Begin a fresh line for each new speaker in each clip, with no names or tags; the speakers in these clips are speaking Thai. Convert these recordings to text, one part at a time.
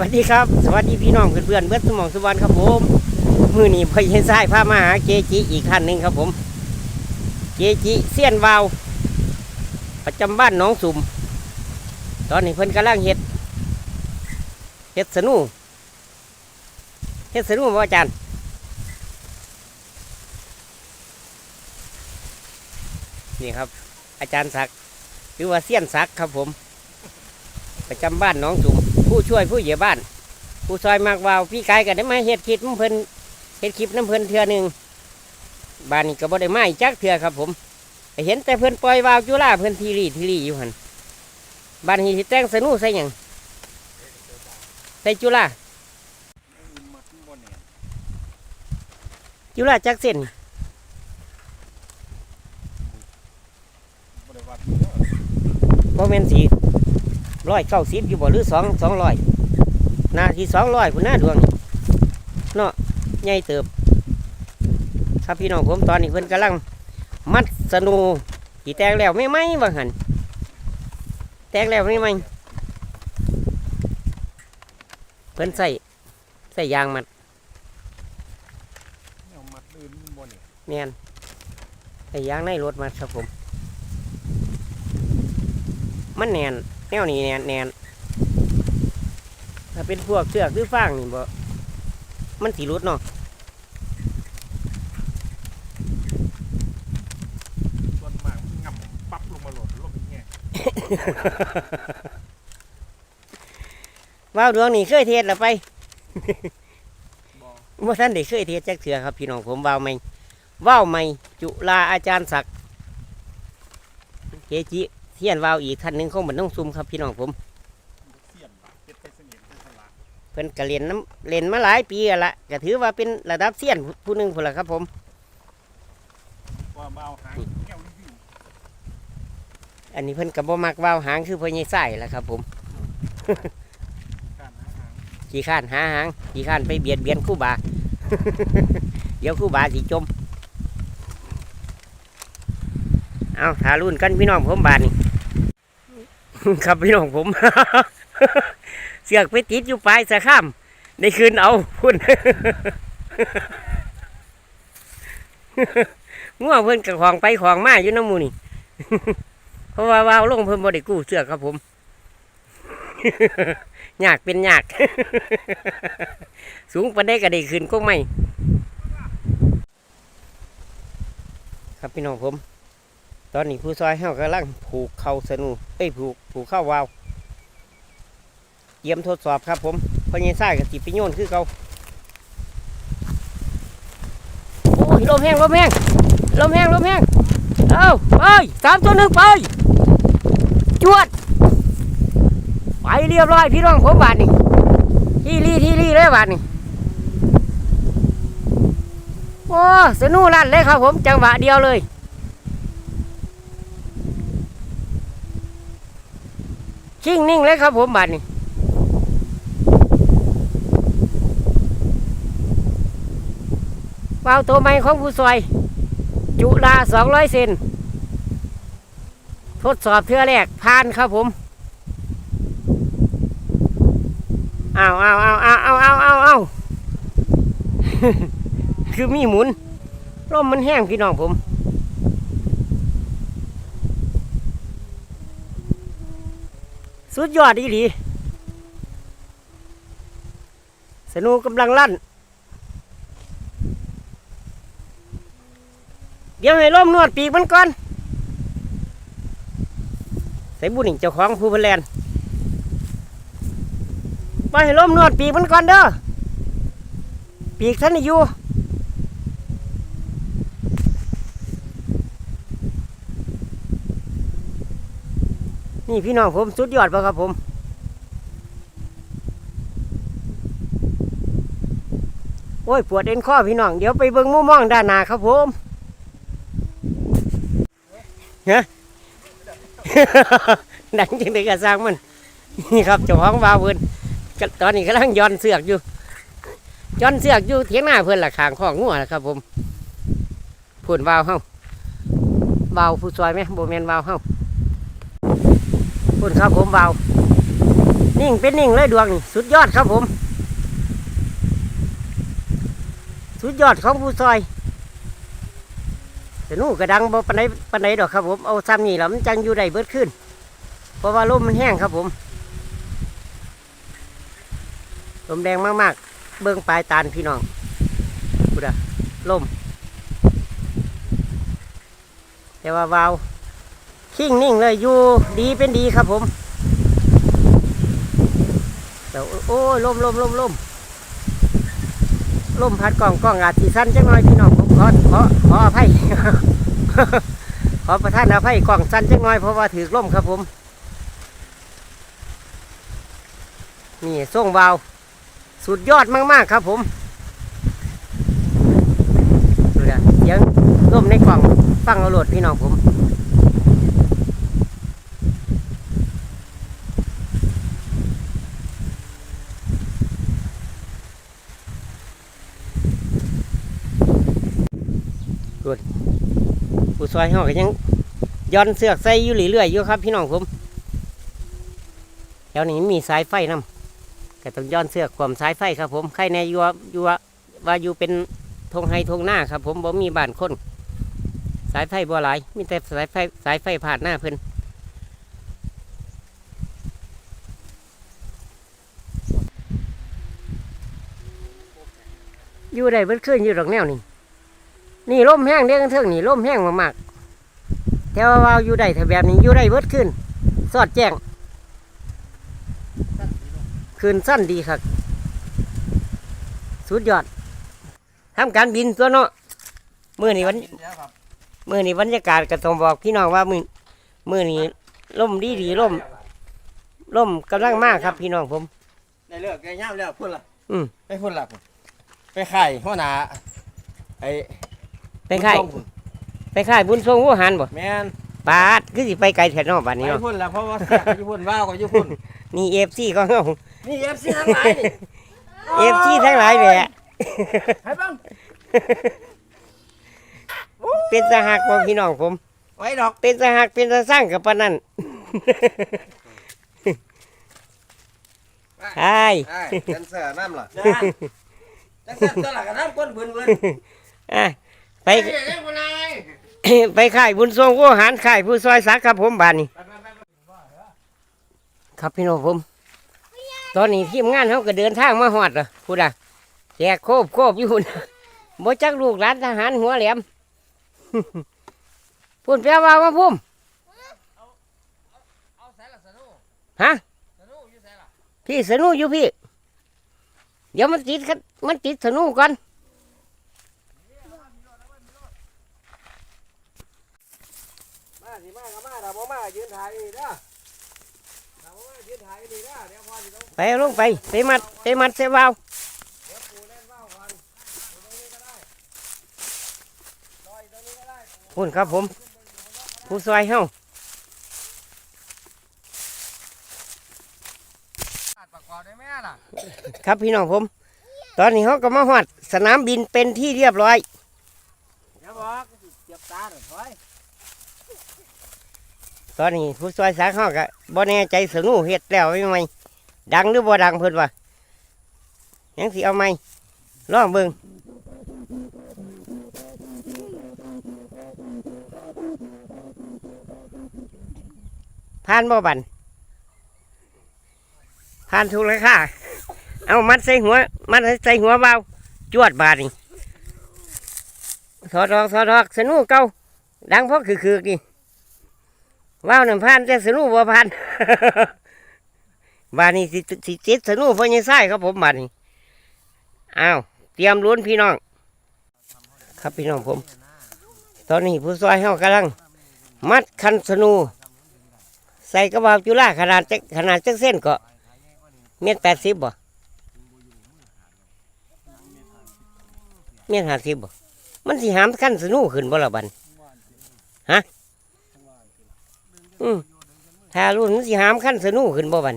วัสดีครับ สวัสดีพี่น้องเพื่อนๆเบิร์ดสมองสุวรรณครับผมมือนี้พยินทรายพามาหาเจจิอีกท่านหนึ่งครับผมเจจิเซียนวาวประจำบ้านน้องสุ่มตอนนี้เพิ่นกำลังเฮ็ดเฮ็ดสนูเฮ็ดสนูบ่อาจารย์นี่ครับ อาจารย์ศักดิ์หรือว่าเซียนศักดิ์ครับผม ประจำบ้านน้องสุ่ม ผู้ช่วยผู้ใหญ่บ้าน ผู้ซอยมากวาวพี่กายก็ได้มาเฮ็ดคลิปน้ำเพิ่นเฮ็ดคลิปน้ำเพิ่นเทื่อหนึ่งบ้านนี้ก็บ่ได้มาอีกจักเทื่อครับ ผมเห็นแต่เพิ่นปล่อยวาวจุฬาเพิ่นทีรีทีรีอยู่หันบ้านนี้สิแต่งสนุใส่หยังใส่จุฬาจุฬาจักเส้นบ่แม่นสี ร้อยเก้าสิบอยู่บ่หรือสองสองร้อยนาทีสองร้อยพุ่นหน้าดวงเนาะใหญ่เติบ ครับพี่น้องผมตอนนี้เพิ่นกำลัง มัดสนูที่แตงแล้วไม่ไหมบางหันแตงแล้วไม่ไหมเพิ่นใส่ใส่ยางมัด
เอามัดอื่นมันบ่เนี่ย
แมนใส่ยางในรถมัดครับผม มันแนน แนวนี้แนนแนนถ้าเป็นพวกเชือกหรือฟางนี่บ่มันสีรุดเนาะ
ส่วนมากมันงับปั๊บลงมาโหลดลงแง่
ว้าวดวงนี่เคยเทศแล้วไป
บ่
เมื่อท่านได้เคยเทศจักเถื่อครับพี่น้องผมว่าวไม่ว่าวไม่จุลาอาจารย์ศักดิ์เกจิ เทียนว่าวอีกท่านหนึ่งของมันต้องซุมครับพี่น้องผม
เสียนบาดเฮ็ดไปเสนียนเป็นสลาก
เพิ่นกะเรียนน้ำเรียนมาหลายปีแล้วละก็ถือว่าเป็นระดับเซียนผู้หนึ่งพุ่นละครับผม
ว่ามาเอาหางแก้วรีวิว
อันนี้เพิ่นกับบ่มักว่าวหางคือพ่อใหญ่ไส้ละครับ ผม
การหาหาง
ขี่ข้านหาหางขี่ข้านไปเบียดเบียนคู่บาเดี๋ยวคู่บาสิจมเอาถารุ่นกันพี่น้องผมบานนี่ ครับพี่น้องผม เสือกไปติดอยู่ปลายสะข้ามได้คืนเอาพุ่นง่วงเพิ่อนกับของไปของมาอยู่น้ำมูนี่ เพราะว่าวาวลงเพิ่นบ่ได้กู้เสือกครับผมยากเป็นยาก สูงปานได้ก็ได้ขึ้นก็ไม่ ครับพี่น้องผม ตอนนี้ผู้ซอยเฮากำลังผูกเข่าสนูเอ้ยผูกผูกเข้าวาวเยี่ยมทดสอบครับผมพอเยซ่ายกับสิไปโยนคือเขาโอ้ยลมแห้งลมแห้งลมแห้งลมแห้งเอาไปสามตัวหนึ่งไปจวดไปเรียบร้อยพี่น้องผมบาทนี่ที่รีที่รีเลยบาทนี่โอ้สนุลั่นเลยครับผมจังหวะเดียวเลย ชิ่งนิ่งเลยครับผมบาทนี่วาวตัวใหม่ของผู้ซอย จุลาสองร้อยเซนทดสอบเทือแรกผ่านครับผมเอาเอาเอาเอาเอาเอาเอาเอาคือมีหมุนลมมันแห้งพี่น้องผม สุดยอดอีหลีสนุกำลังลั่น เดี๋ยวให้ลมนวดปีกมันก่อน ใส่บุญนี่เจ้าของผู้พแลนไปให้ลมนวดปีกมันก่อนเด้อปีกท่านอยู่ นี่พี่น้องผมสุดยอดป่ะครับผมโอ้ยปวดเอ็นข้อพี่น้องเดี๋ยวไปเบิ่งมุมมองด้านหน้าครับผมฮะดังจังเลยกระซังมันนี่ครับเจ้าของบาวเพิ่นตอนนี้กำลังย้อนเสือกอยู่ย้อนเสือกอยู่เทียงหน้าเพิ่อนละขางของงัวนะครับ ผมพูนวาวเฮาวาวผู้ซอยไหมโบแมนวาวเฮา พูนครับผมวานิ่งเป็นนิ่งเลยดวงนี่สุดยอดครับผม สุดยอดของผู้ซอยแต่นู่กระดังบ่ปานใดปานใดดอกครับผม เอาซ้ำนี่แล้วมันจังอยู่ได้เบิดขึ้น เพราะว่าลมมันแห้งครับผม ลมแดงมากๆ เบื้องปลายตาลพี่น้องพูดะลม แต่ว่าวาว คิ่งนิ่งเลยอยู่ดีเป็นดีครับผมแต่โอ้ยลมลมลมลมลมพัดกล่องกล่องอาจสีสั้นจังหน่อยพี่น้องผมขอขอขออภัยขอประทานอภัยกล่องสั้นจังหน่อยเพราะว่าถือล่มครับผมนี่ส่งวาว สุดยอดมาก ๆ ครับผมดูนะเสียงร่มในกล่อง ฟังเอาโหลดพี่น้องผม อยห้องก็ยังย้อนเสือกใส่อยู่เรื่อยๆอยู่ครับ พี่น้องผมแถวนี้มีสายไฟนํก็ต้องย้อนเสือกความสายไฟครับ ผมใครในอยู่ว่าอยู่ว่าว่าอยู่เป็นทงไฮทงหน้าครับ ผมบ่มีบ้านคน สายไฟบ่หลายมีแต่สายไฟสายไฟผ่านหน้าเพิ่นอยู่ได้เบิดขึ้นอยู่ดอกแนวนี่นี่ร่มแห้งเด้กันเทิงนี่ร่มแห้งมากๆ แต่ว่าว่าอยู่ได้ถ้าแบบนี้อยู่ได้เบิดขึ้น สอดแจ้งคืนสั้นดีครับสุดยอดทำการบินตัวเนาะมือนี้วันมือนี้บรรยากาศก็ต้องบอกพี่น้องว่ามือมือนี้ล่มดีดีล่มล่มกำลังมากครับพี่น้องผม
ได้เลิกได้ย่ามแล้วพุ่นละ
อืม
ไปพุ่นละพุ่นไปไข่หัวหน้าไอ้
ไปค่าย
บุญส่งพุ่น
ไปค่ายบุญทรงหัวหันบ่
แม่น
ปาดคือสิไปไกลแถวนอกบ้าน
ไป
นี้เนาะ
พุ่นละเพราะว่าแขกอยู่พุ่นว่าวก็อยู่พุ่น
นี่เอฟซีก็เฮา
นี่เอฟซีทั้งหลายนี่
เอฟซีทั้งหลายแหละ
ให้เบ้าง
เป็นสหักบ่พี่น้องผม
ไว้ดอก
เป็นสหักเป็นสะสร้างกับปานนั้นใช่
ไอ้แดนเซอร์น้ำล่ะจ้าจังซั่นตัวละก็น้ำก้นเบิ่นเบิ่น
อะไป
ไปเด้อคุณนาย
ไปข่ายบุญทรงผู้หารข่ายผู้ซอยสักครับผมบานนี้ครับพี่น้องผม ตอนนี้ทีมงานเขาก็เดินทางมาหอดเหรอพูดอะแจกโคบโคบอยู่นะบ่จักลูกหลานทหารหัวแหลมพูดแปลว่าว่าพุ่มฮะพี่สนุอยู่พี่ เดี๋ยวมันติดครับมันติดสนุก่อน
มาสิ มาก็มาดาบ่มายืนถ่ายนี่เด้อดาบ่มายืนถ่ายนี่เด้อเดี๋ยวพอสิต้อง
ไปเอาลงไปไปมัดไปมัดเสวาว
เดี๋ยวปูเล่นว่าวก่อนอยู่ตรงนี้ก็ได้รออยู่ตรงนี้ก็ได้
พูดครับผม ผู้ซอยเฮา
ตัดประกอบได้ไหมล่ะ
ครับพี่น้องผม ตอนนี้เขาก็มาหอดสนามบินเป็นที่เรียบร้อย
เดี๋ยวบอกเจ็บตาหน่อยถอย
ตอนนี้ผู้ซอยสาเขาก็บ่แน่ใจสนุเฮ็ดแล้วไม่ไหมดังหรือบ่ดังเพิ่นว่ายังสิเอาไหมลองเบิ่งผ่านบ่บันผ่านถูกเลยค่ะ เอามัดใส่หัว มัดใส่หัวเบาจวดบาดนี่ถอดออกถอดออกสนุเก่าดังเพราะคือๆนี่ ว้าวน้ำพันแต่สนุบ่พันบานนี้สิสิจิตสนุเพราะยังไส้ครับผมบานนี้อ้าวเตรียมล้วนพี่น้อง ครับพี่น้องผม ตอนนี้ผู้ซอยเฮากำลัง มัดคันสนู ใส่กระบอกจุฬาขนาดจักขนาดจักเส้นก็เมตรแปดสิบบ่เมตรห้าสิบบ่มันสิหามคันสนูขึ้นบ่ละบันฮะ อืมถ้ารุ่นมันสิหามขั้นสนุขึ้นบ่บัน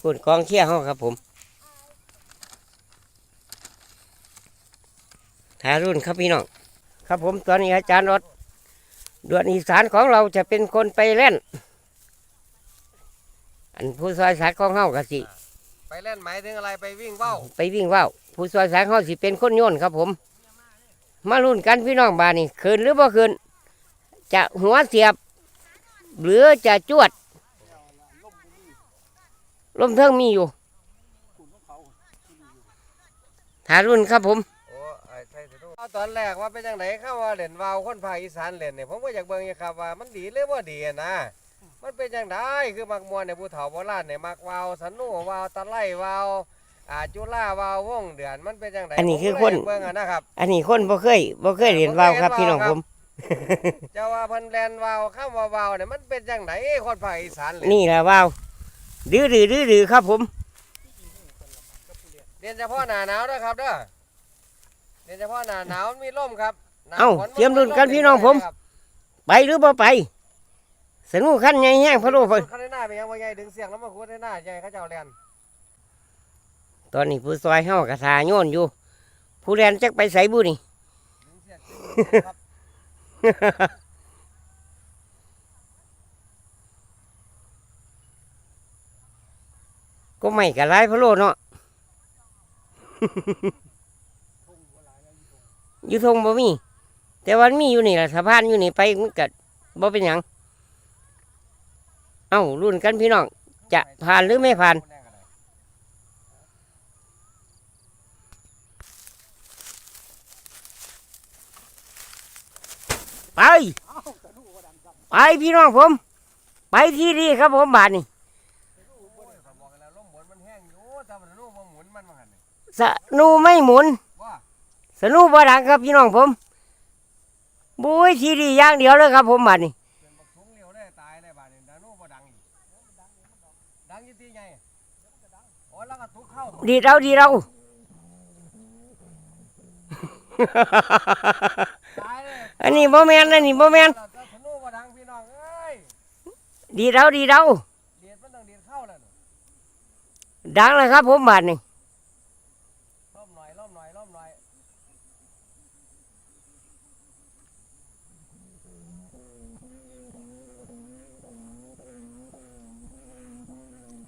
คุณกองเชียร์เฮาครับผมถ้ารุ่นครับพี่น้อง ครับผมตอนนี้อาจารย์รถด่วนอีสานของเราจะเป็นคนไปเล่น อันผู้ซอยสักของเฮากะสิ
ไปเล่นหมายถึงอะไรไปวิ่งเว้า
ไปวิ่งว่าวผู้ซอยสักเฮาสิเป็นคนโยนครับผม มาลุ้นกันพี่น้องบานนี่คืนหรือบ่คืนจะหัวเสียบ หรือจะจวดลมเทิงมีอยู่ถารุ่นครับผม
ตอนแรกว่าเป็นจังไหนเข้าว่าเล่นวาวคนภาคอีสานเล่นเนี่ยผมก็อยากเบิ่งอยู่ครับว่ามันดีหรือบ่าดีนะมันเป็นจังไดคือมักมวนในผู้เฒ่าโบราณเนี่ยมักวาวสนุวาวตะไลวาว อ่าจุฬาวาววงเดือนมันเป็นจังได
อันนี้คือคน
ผมก็ยากเบิ่งอะนะครับ
อันนี้คนบ่เคยบ่เคยเรียนว่าวครับพี่น้องผม
เจ้าว่าเพิ่นแลนวาวข้ามวาวาวเนี่ยมันเป็นจังไดคนภาคอีสานเล่น
นี่แหละว่าวดื้อดื้อดื้อดื้อครับผม
เรียนเฉพาะหน้าหนาวนะครับเด้อเรียนเฉพาะหน้าหนาวมันมีลมครับหน้
เอ้า
ฝน
เตรียมรุ่นกันพี่น้องผมไปหรือบ่ไปสนุกขั้นใหญ่แห้งพะโล้
ค
เพิ่น
นข้างหน้าเป็นยังบ่ใหญ่ดึงเสียงแล้วมาคุดให้หน้าใหญ่เขาเจ้าแลน
ตอนนี้ผู้ซอยเฮากระทาโยนอยู่ ผู้เรียนจักไปใส่บุนี่ ก็ไม่กะไรพะโลเนาะ อยู่ทงบ่มี แต่วันมีอยู่นี่แหละสะพานอยู่นี่ไปมันก็บ่เป็นหยัง เอ้ารุ่นกันพี่น้อง จะผ่านหรือไม่ผ่าน ไป ไปพี่น้องผม ไปที่นี่ครับผมบาทนี่
โอ้ยเขาบอกแล้วลมหมุนมันแห้งอยู่ถ้ามันลูกบ่หมุนมันมาหั่นนี่
สนูไม่หมุน
ว่า
สนูบ่ดังครับพี่น้องผมบุ้ยทีดีอย่างเดียวเลยครับผมบาทนี่
เป็นบักทุงเร็วได้ตายได้บาดนี้ดานูบ่ดังอีกดังอยู่ที่ไงโอ้แล้วก็ทุกเข้า
ดีเราดีเรา
ตายเลย
อันนี้บ่แมนอันนี้บ่แมน
แล้วถ้าสนุบ่ดังพี่น้องเอ้ย
ดีเราดีเรา
เดียดมันต้องเดียดเข้าแล้วน่ะ
ดังเลยครับผมบาทนี่
ล้มหน่อยล้มหน่อยล้มหน่อย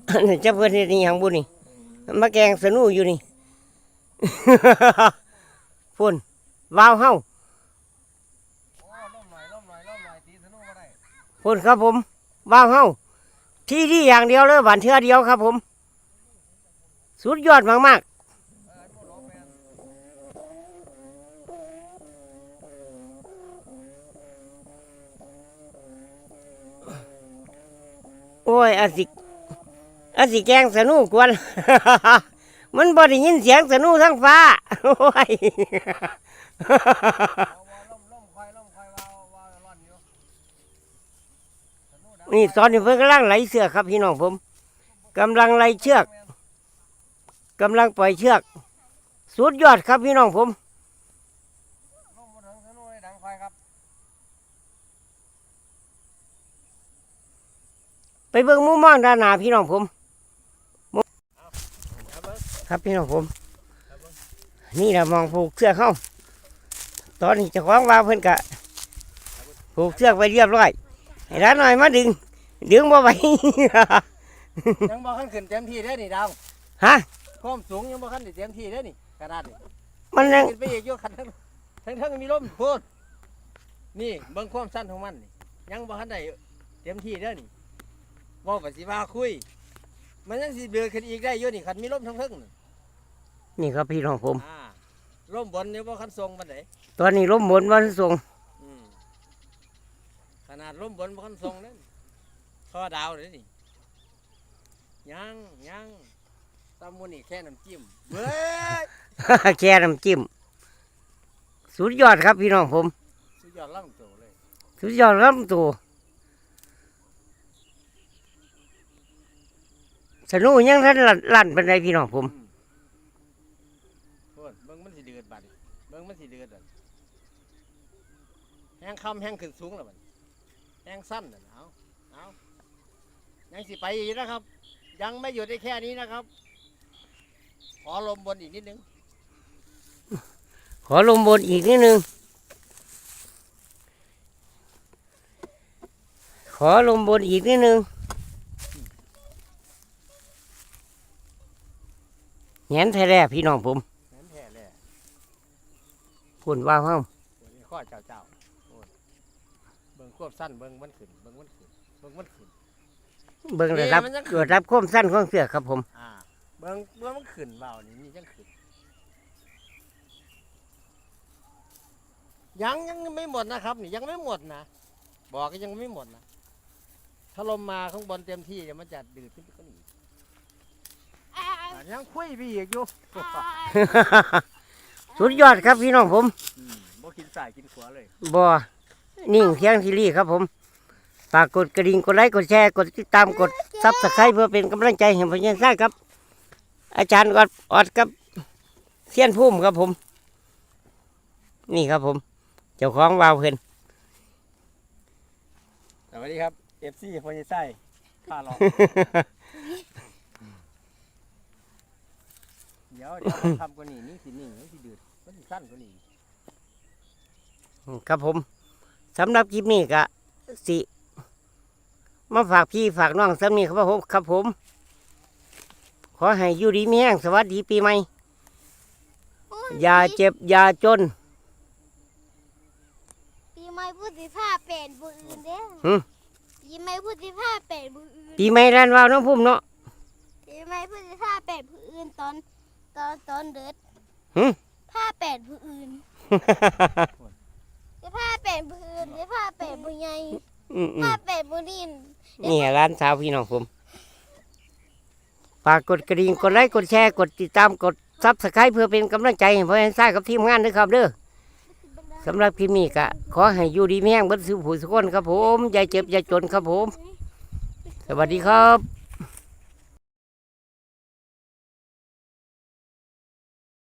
อันนี้จะเพื่อนเฮ็ดนี่ยังบุนี่มาแกงสนูอยู่นี่ พุ่นวาวเฮา
โอ้ล้มหน่อยล้มหน่อยล้มหน่อยตีสนุบ่ได้
พุ่นครับผมวาวเฮาที่ที่อย่างเดียวเลยบานเทือเดียวครับผม สุดยอดมาก
เออบ่ร้องแม่น
ๆโอ้ยอาสิอาสิแกงสนูกวนมันบ่ได้ยินเสียงสนูทั้งฟ้า โอ้ย
เอาว่าล้มล้มควายล้มควายวาววาวร้อนอยู่ส นุดัง
นี่ตอนนี้เพิ่นกำลังไหลเสือกครับพี่น้องผมกำลังไหลเชือกกำลังปล่อยเชือก สุดยอดครับพี่น้องผม
ล้มบ่ถึงสนุได้ดังควายครับ
ไปเบิ่งมุมมองด้านหน้าพี่น้องผมมุมครับพี่น้องผม นี่แหละมองผูกเชือกเข้า ตอนนี้เจะคล้าของว่าเพิ่นกะผูกเชือกไว้เรียบร้อยให้ ร้านหน่อยมาดึง ดึงบ่ไหว
ยังบ่คันขึ้นเต็มที่เด้อนี่ดาว
ฮะ
ความสูงยังบ่คันได้เต็มที่เด้อนี่กระดาษนี่
มันยัง
ขึ้นไปอีกอยู่คันทั้งทั้งทั้งมีลมพูดนี่เบิ่งความสั้นของมันนี่ยังบ่คันได้เต็มที่เด้อนี่เว้าไปสิว่าคุย มันยังสิเบือขึ้นอีกได้อยู่นี่คันมีลมทั้งเทึงนี่
นี่ครับพี่น้องผม
อ่าลมบนนี่บ่คันทรงปานใด
ตอนนี้ลมบนวันส่ง
อืม ขนาดลมบนบ่คันทรงนั่นท่อดาวเลยนี่ยังยังตำมูนี่แค่น้ำจิ้มเว้ย
แค่น้ำจิ้มสุดยอดครับพี่น้องผม
สุดยอดล่ำโตเลย
สุดยอดครับตัวสนุกยังท่านลั่นลั่นเป็นไรพี่น้องผม
อืโทษเบิ่งมันสิเดือดบัดนี้เบิ่งมันสิเดือดบัดแห้งคำแห้งขึ้นสูงแล้วบัดนี้ แห้งสั้นน่ะเอาเอายังสิไปอีกนะครับ ยังไม่หยุดได้แค่นี้นะครับ ขอลมบนอีกนิดนึง
ขอลมบนอีกนิดนึงอลมบนอีกนิดนึงแหนไทยแร่พี่น้องผม
แม่นแท้เลย
พุ่นว่าเฮา
ตัวนี้ข้อเจ้าเจ้าโอ้ยเบิ่ง ควบสั้นเบิ่งมันขึ้นเบิ่งมันขึ้นเบิ่งมันขึ้น
เบิ่งระดับ
นี่มันยังขึ้น
ระดับความสั้นของเสือกครับผม
อ่า เบิ่งเบิ่งมันขึ้นเบานี่นี่ยังขึ้นยังยังไม่หมดนะครับ นี่ยังไม่หมดนะบอกก็ยังไม่หมดนะถ้าลมมาข้างบนเต็มที่เดี๋ยวมันจะดืดขึ้นไปก็อีกอะยังคุยไปอีกอยู่
สุดยอดครับพี่น้องผม
อืมบ่กินสายกินขวาเลย
บ่ นิ่งเที่ยงซีรีส์ครับผมฝากกดกระดิ่งกดไลค์กดแชร์กดติดตามกดซับสไครต์เพื่อเป็นกำลังใจให้ผมยังสร้างครับ อาจารย์ออดออดกับเซียนพุ่มครับผม นี่ครับผม เจ้าของวาวเพิ่น
สวัสดีครับ FC พอใไส้ข้าหลอกเดี๋ยวเดี๋ยวมันทำกว่านี้นี่สินี่นี่สิดืดมันสิสั้นกว่านี้
ครับผม สำหรับคลิปนี้ก็สิมาฝากพี่ฝากน้องสำนีครับผมครับผม ขอให้อยู่ดีมีแห้งสวัสดีปีใหม่ อย่าเจ็บอย่าจน
ปีใหม่พุทธิภาพเป็นบุญอื่นเด้อ
หึ
ปีใหม่พุทธิภาพเป็นบุญอื่น
ปีใหม่แลนวาวน้องพุ่มเนาะ
ปีใหม่พุทธิภาพเป็นผู้อื่นตอนตอนตอนเด็ด
หึ
ผ้าเป็นผู้อื่นจะ ผ้าเป็นผู้อื่นจะผ้าเป็นผู้ใหญ่
อืมอื
ผ้ามเป็นผู้นิน
นี่ร้านสาวพี่น้องผมฝากกดกระดิ่งกดไลค์กดแชร์กดติดตามกดซับสไครต์เพื่อเป็นกำลังใจให้พ่อแอนซ่ากับทีมงานด้วยครับเด้อสำหรับคลิปนี้ก็ขอให้อยู่ดีมีแห้งเบิดสุขผู้สุขคนครับผมอย่าเจ็บอย่าจนครับผม สวัสดีครับ